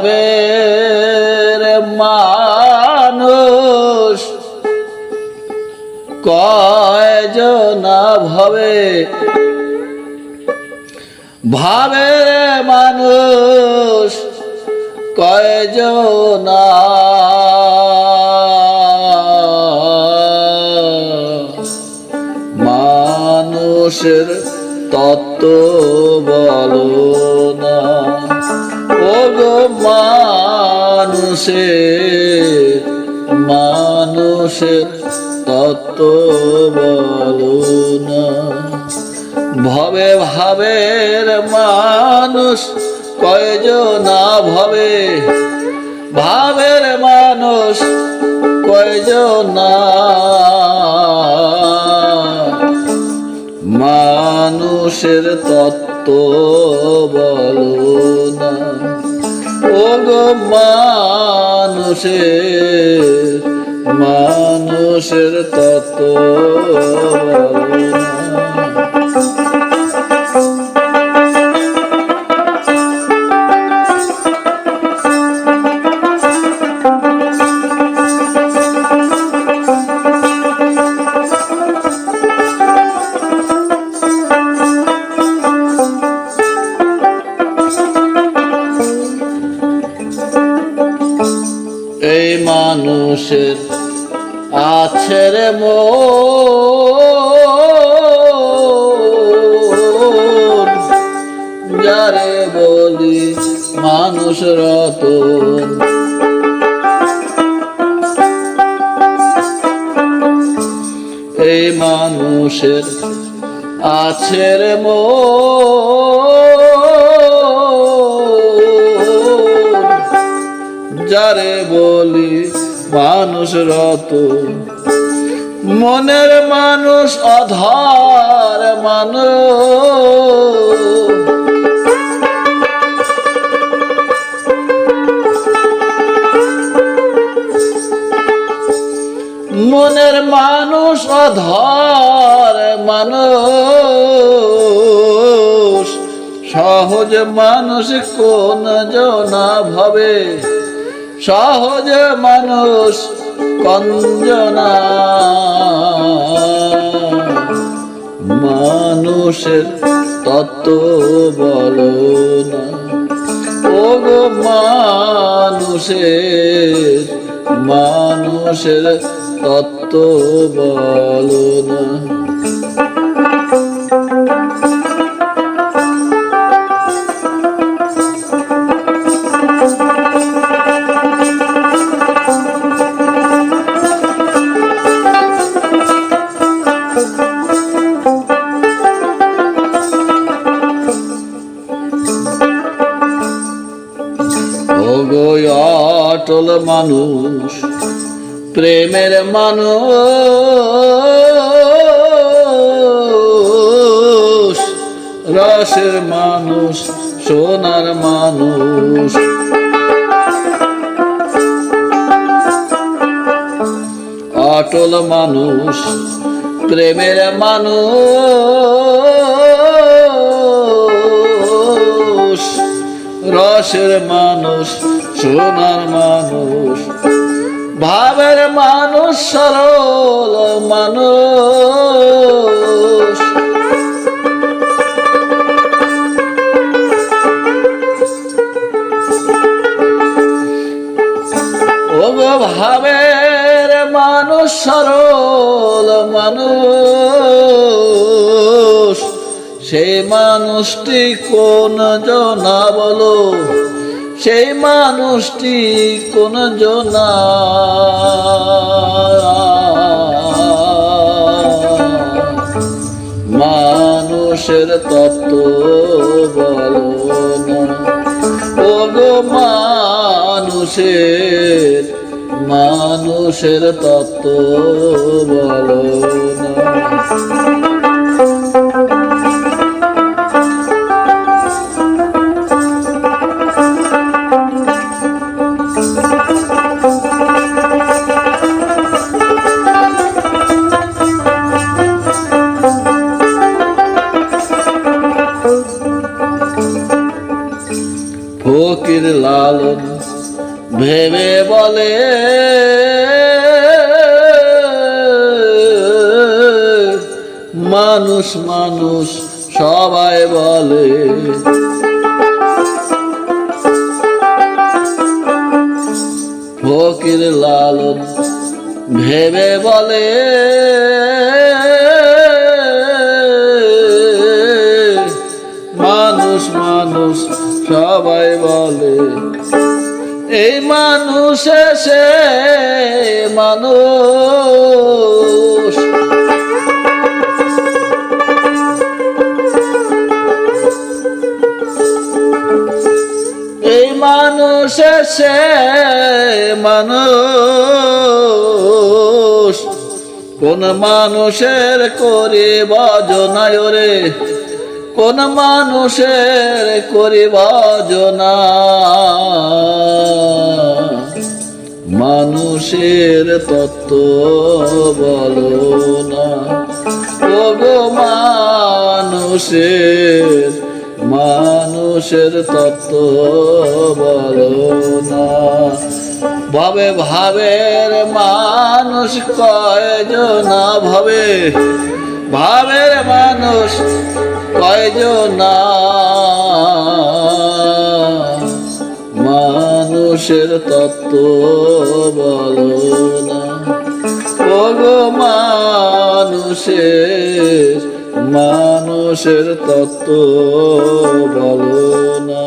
ভাবের মানুষ। কয়জনা ভাবে? ভাবের মানুষ। কয়জনা? মানুষের তত্ত্ব গো মানুষের মানুষের তত্ত্ব বলো না ভবে ভাবের মানুষ কয়জনা ভবে? ভাবের মানুষ কয়জনা? মানুষের তত্ত্ব বলো না ও গো মানুষের মানুষের তত্ত্ব। মানুষের আছে রে মন। যারে বলি মানুষ রতন। এই মানুষের আছে রে মন। যারে বলি মানুষ রত। মনের মানুষ অধার মানুষ। মনের মানুষ অধর মানুষ। সহজ মানুষ কোন জনা ভাবে। সহজ মানুষ কঞ্জনা। মানুষের তত বলো না। ও গো মানুষের মানুষের তত্ত্ব বলো না। অটল মানুষ প্রেমের মানুষ রসের মানুষ সোনার মানুষ অটল মানুষ প্রেমের মানুষ রসের মানুষ সোনার মানুষ ভাবের মানুষ সরল মানুষ। ভাবের মানুষ সরল মানুষ। সেই মানুষটি কোন জনা বলো সেই মানুষটি কোন জনা? মানুষের তত্ত্ব বলো ও গো মানুষের মানুষের তত্ত্ব বলো ভেবে বলে মানুষ মানুষ সবাই বলে। ফকির লালন ভেবে বলে মানুষ মানুষ সবাই বলে। এই মানুষ এসে মানুষ। এই মানুষ এসে মানুষ। কোন মানুষের করে বাজনায় রে কোন মানুষের করে বাজনা মানুষের তত্ত্ব বলো না। ওগো মানুষের মানুষের তত্ত্ব বলো না। ভাবে ভাবের মানুষ কয়জনা ভাবে। ভাবের মানুষ কয়জনা মানুষের তত্ত্ব বলো না। ওগো মানুষের মানুষের তত্ত্ব বলো না।